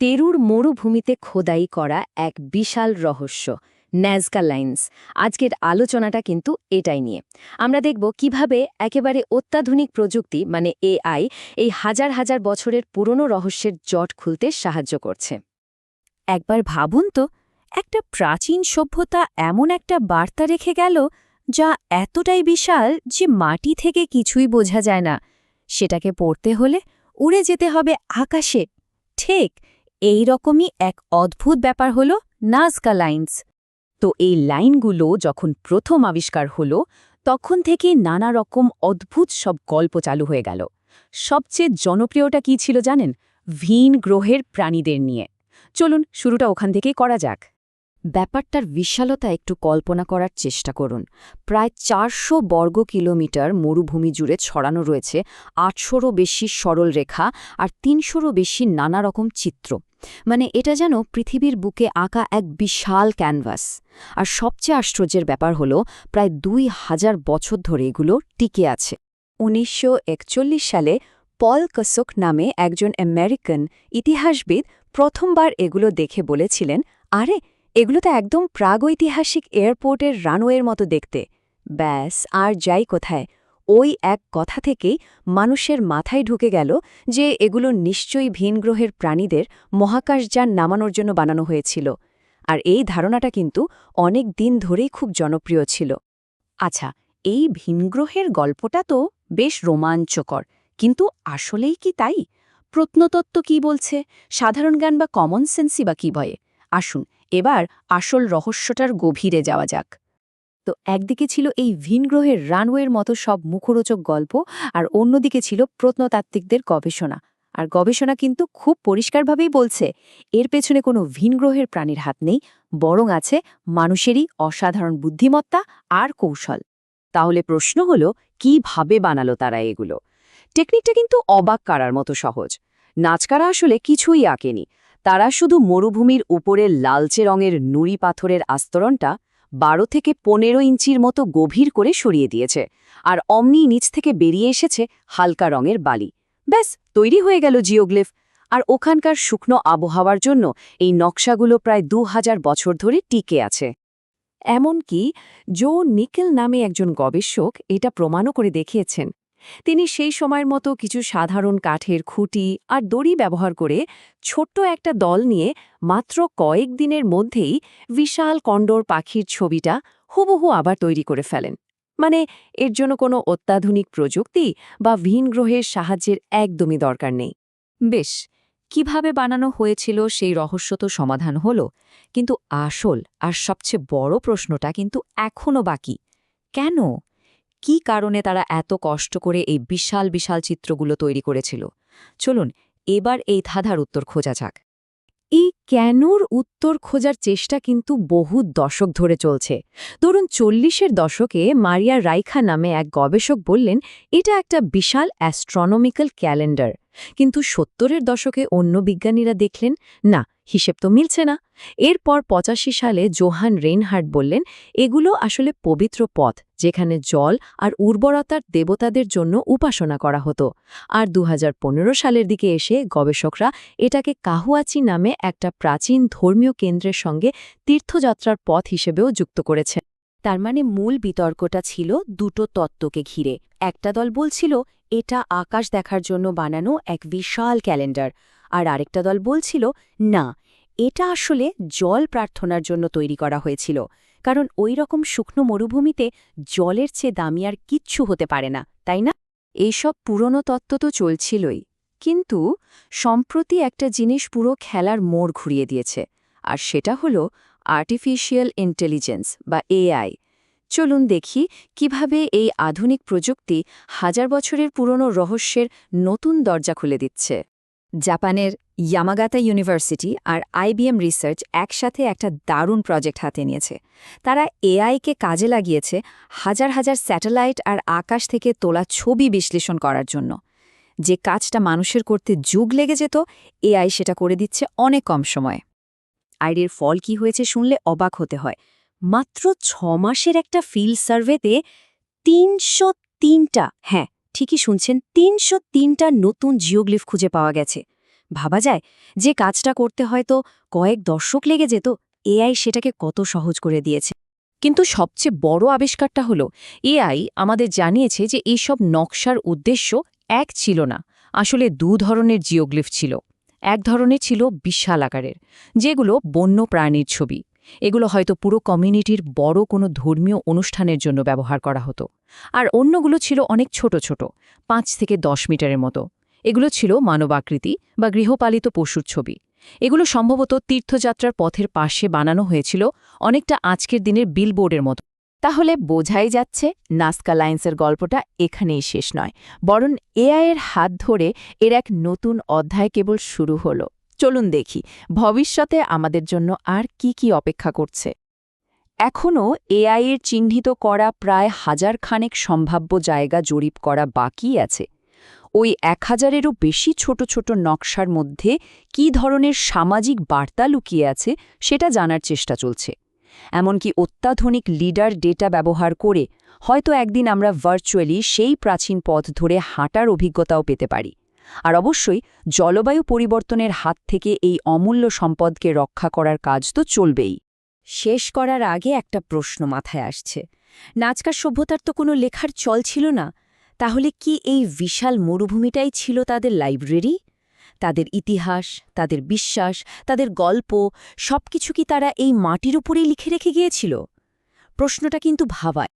পেরুর মরুভূমিতে খোদাই করা এক বিশাল রহস্য ন্যাজকা লাইন্স। আজকের আলোচনাটা কিন্তু এটাই নিয়ে। আমরা দেখব কীভাবে একেবারে অত্যাধুনিক প্রযুক্তি মানে এআই, এই হাজার হাজার বছরের পুরনো রহস্যের জট খুলতে সাহায্য করছে। একবার ভাবুন তো, একটা প্রাচীন সভ্যতা এমন একটা বার্তা রেখে গেল, যা এতটাই বিশাল যে মাটি থেকে কিছুই বোঝা যায় না। সেটাকে পড়তে হলে উড়ে যেতে হবে আকাশে। ঠিক! এই রকমই এক অদ্ভুত ব্যাপার হল নাজকা লাইন্স। তো এই লাইনগুলো যখন প্রথম আবিষ্কার হল, তখন থেকে নানা রকম অদ্ভুত সব গল্প চালু হয়ে গেল। সবচেয়ে জনপ্রিয়টা কি ছিল জানেন? ভিন গ্রহের প্রাণীদের নিয়ে। চলুন শুরুটা ওখান থেকেই করা যাক। ব্যাপারটার বিশালতা একটু কল্পনা করার চেষ্টা করুন। প্রায় চারশো বর্গ কিলোমিটার মরুভূমি জুড়ে ছড়ানো রয়েছে, আটশোরও বেশি সরল রেখা আর তিনশোরও বেশি নানা রকম চিত্র। মানে এটা যেন পৃথিবীর বুকে আঁকা এক বিশাল ক্যানভাস। আর সবচেয়ে আশ্চর্যের ব্যাপার হল, প্রায় দুই হাজার বছর ধরে এগুলো টিকে আছে। উনিশশো একচল্লিশ সালে পল কসক নামে একজন আমেরিকান ইতিহাসবিদ প্রথমবার এগুলো দেখে বলেছিলেন, আরে এগুলো তো একদম প্রাগৈতিহাসিক এয়ারপোর্টের রানওয়ের মতো দেখতে। ব্যাস, আর যাই কোথায়। ওই এক কথা থেকেই মানুষের মাথায় ঢুকে গেল যে এগুলো নিশ্চয়ই ভিনগ্রহের প্রাণীদের মহাকাশযান নামানোর জন্য বানানো হয়েছিল। আর এই ধারণাটা কিন্তু অনেক দিন ধরেই খুব জনপ্রিয় ছিল। আচ্ছা এই ভিনগ্রহের গল্পটা তো বেশ রোমাঞ্চকর, কিন্তু আসলেই কি তাই? প্রত্নতত্ত্ব কি বলছে? সাধারণ জ্ঞান বা কমন সেন্সই বা কী ভয়ে? আসুন এবার আসল রহস্যটার গভীরে যাওয়া যাক। তো একদিকে ছিল এই ভিনগ্রহের রানওয়ের মতো সব মুখরোচক গল্প, আর অন্যদিকে ছিল প্রত্নতাত্ত্বিকদের গবেষণা। আর গবেষণা কিন্তু খুব পরিষ্কারভাবেই বলছে, এর পেছনে কোনো ভিনগ্রহের প্রাণীর হাত নেই, বরং আছে মানুষেরই অসাধারণ বুদ্ধিমত্তা আর কৌশল। তাহলে প্রশ্ন হল, কীভাবে বানালো তারা এগুলো? টেকনিকটা কিন্তু অবাক করার মতো সহজ। নাচকারা আসলে কিছুই আঁকেনি। তারা শুধু মরুভূমির উপরে লালচে রঙের নুড়ি পাথরের আস্তরণটা বারো থেকে পনেরো ইঞ্চির মতো গভীর করে সরিয়ে দিয়েছে, আর অমনি নিচ থেকে বেরিয়ে এসেছে হালকা রঙের বালি। ব্যাস, তৈরি হয়ে গেল জিওগ্লিফ। আর ওখানকার শুকনো আবহাওয়ার জন্য এই নকশাগুলো প্রায় দু হাজার বছর ধরে টিকে আছে। এমনকি জো নিকেল নামে একজন গবেষক এটা প্রমাণও করে দেখিয়েছেন। তিনি সেই সময়ের মতো কিছু সাধারণ কাঠের খুঁটি আর দড়ি ব্যবহার করে ছোট্ট একটা দল নিয়ে মাত্র কয়েক দিনের মধ্যেই বিশাল কণ্ডর পাখির ছবিটা হুবহু আবার তৈরি করে ফেলেন। মানে এর জন্য কোনো অত্যাধুনিক প্রযুক্তি বা ভিন গ্রহের সাহায্যের একদমই দরকার নেই। বেশ, কীভাবে বানানো হয়েছিল সেই রহস্য তো সমাধান হল, কিন্তু আসল আর সবচেয়ে বড় প্রশ্নটা কিন্তু এখনও বাকি। কেন? কি কারণে তারা এত কষ্ট করে এই বিশাল বিশাল চিত্রগুলো তৈরি করেছিল? চলুন এবার এই ধাঁধার উত্তর খোঁজা যাক। এই কেনর উত্তর খোঁজার চেষ্টা কিন্তু বহু দশক ধরে চলছে। ধরুন চল্লিশের দশকে মারিয়া রাইখা নামে এক গবেষক বললেন, এটা একটা বিশাল অ্যাস্ট্রনমিক্যাল ক্যালেন্ডার। কিন্তু সত্তরের দশকে অন্য বিজ্ঞানীরা দেখলেন, না, হিসেব তো মিলছে না। এরপর পঁচাশি সালে জোহান রেইনহার্ট বললেন, এগুলো আসলে পবিত্র পথ। যেখানে জল আর উর্বরতার দেবতাদের জন্য উপাসনা করা হতো। আর দু হাজার পনেরো সালের দিকে এসে গবেষকরা এটাকে কাহুয়াচি নামে একটা প্রাচীন ধর্মীয় কেন্দ্রের সঙ্গে তীর্থযাত্রার পথ হিসেবেও যুক্ত করেছেন তার মানে মূল বিতর্কটা ছিল দুটো তত্ত্বকে ঘিরে। একটা দল বলছিল, এটা আকাশ দেখার জন্য বানানো এক বিশাল ক্যালেন্ডার। আর আরেকটা দল বলছিল, না, এটা আসলে জল প্রার্থনার জন্য তৈরি করা হয়েছিল। কারণ ওই রকম শুকনো মরুভূমিতে জলের চেয়ে দামি আর কিচ্ছু হতে পারে না, তাই না? এইসব পুরনো তত্ত্ব তো চলছিলই। কিন্তু সম্প্রতি একটা জিনিস পুরো খেলার মোড় ঘুরিয়ে দিয়েছে, আর সেটা হলো আর্টিফিশিয়াল ইন্টেলিজেন্স বা এআই চলুন দেখি কীভাবে এই আধুনিক প্রযুক্তি হাজার বছরের পুরনো রহস্যের নতুন দরজা খুলে দিচ্ছে। জাপানের ইয়ামাগাতা ইউনিভার্সিটি আর আইবিএম রিসার্চ একসাথে একটা দারুণ প্রজেক্ট হাতে নিয়েছে। তারা এআইকে কাজে লাগিয়েছে হাজার হাজার স্যাটেলাইট আর আকাশ থেকে তোলা ছবি বিশ্লেষণ করার জন্য। যে কাজটা মানুষের করতে যুগ লেগে যেত এআই সেটা করে দিচ্ছে অনেক কম সময়ে। আইডির ফল কি হয়েছে শুনলে অবাক হতে হয়। মাত্র ছ মাসের একটা ফিল্ড সার্ভেতে তিনশো তিনটা হ্যাঁ ঠিকই শুনছেন, তিনশো তিনটা নতুন জিওগ্লিফ খুঁজে পাওয়া গেছে। ভাবা যায়, যে কাজটা করতে হয়তো কয়েক দশক লেগে যেত এআই সেটাকে কত সহজ করে দিয়েছে। কিন্তু সবচেয়ে বড় আবিষ্কারটা হল এআই আমাদের জানিয়েছে যে এইসব নকশার উদ্দেশ্য এক ছিল না, আসলে দু ধরনের জিওগ্লিফ ছিল। এক ধরনের ছিল বিশাল আকারের, যেগুলো বন্য প্রাণীর ছবি। এগুলো হয়তো পুরো কমিউনিটির বড় কোনো ধর্মীয় অনুষ্ঠানের জন্য ব্যবহার করা হতো। আর অন্যগুলো ছিল অনেক ছোট ছোট, পাঁচ থেকে দশ মিটারের মতো। এগুলো ছিল মানবাকৃতি বা গৃহপালিত পশুর ছবি। এগুলো সম্ভবত তীর্থযাত্রার পথের পাশে বানানো হয়েছিল অনেকটা আজকের দিনের বিলবোর্ডের মতো। তাহলে বোঝাই যাচ্ছে নাস্কা লাইন্সের গল্পটা এখানেই শেষ নয়, বরং এআইয়ের হাত ধরে এর এক নতুন অধ্যায় কেবল শুরু হলো। চলুন দেখি, ভবিষ্যতে আমাদের জন্য আর কি কি অপেক্ষা করছে। এখনও এআইয়ের চিহ্নিত করা প্রায় হাজার খানেক সম্ভাব্য জায়গা জরিপ করা বাকি আছে। ওই এক হাজারেরও বেশি ছোট ছোট নকশার মধ্যে কী ধরনের সামাজিক বার্তা লুকিয়ে আছে সেটা জানার চেষ্টা চলছে। এমনকি অত্যাধুনিক লিডার ডেটা ব্যবহার করে হয়তো একদিন আমরা ভার্চুয়ালি সেই প্রাচীন পথ ধরে হাঁটার অভিজ্ঞতাও পেতে পারি। আর অবশ্যই জলবায়ু পরিবর্তনের হাত থেকে এই অমূল্য সম্পদকে রক্ষা করার কাজ তো চলবেই। শেষ করার আগে একটা প্রশ্ন মাথায় আসছে। নাচকার সভ্যতার তো কোনো লেখার চল ছিল না। তাহলে কি এই বিশাল মরুভূমিটাই ছিল তাদের লাইব্রেরি? তাদের ইতিহাস, তাদের বিশ্বাস, তাদের গল্প, সবকিছু কি তারা এই মাটির উপরেই লিখে রেখে গিয়েছিল? প্রশ্নটা কিন্তু ভাবায়।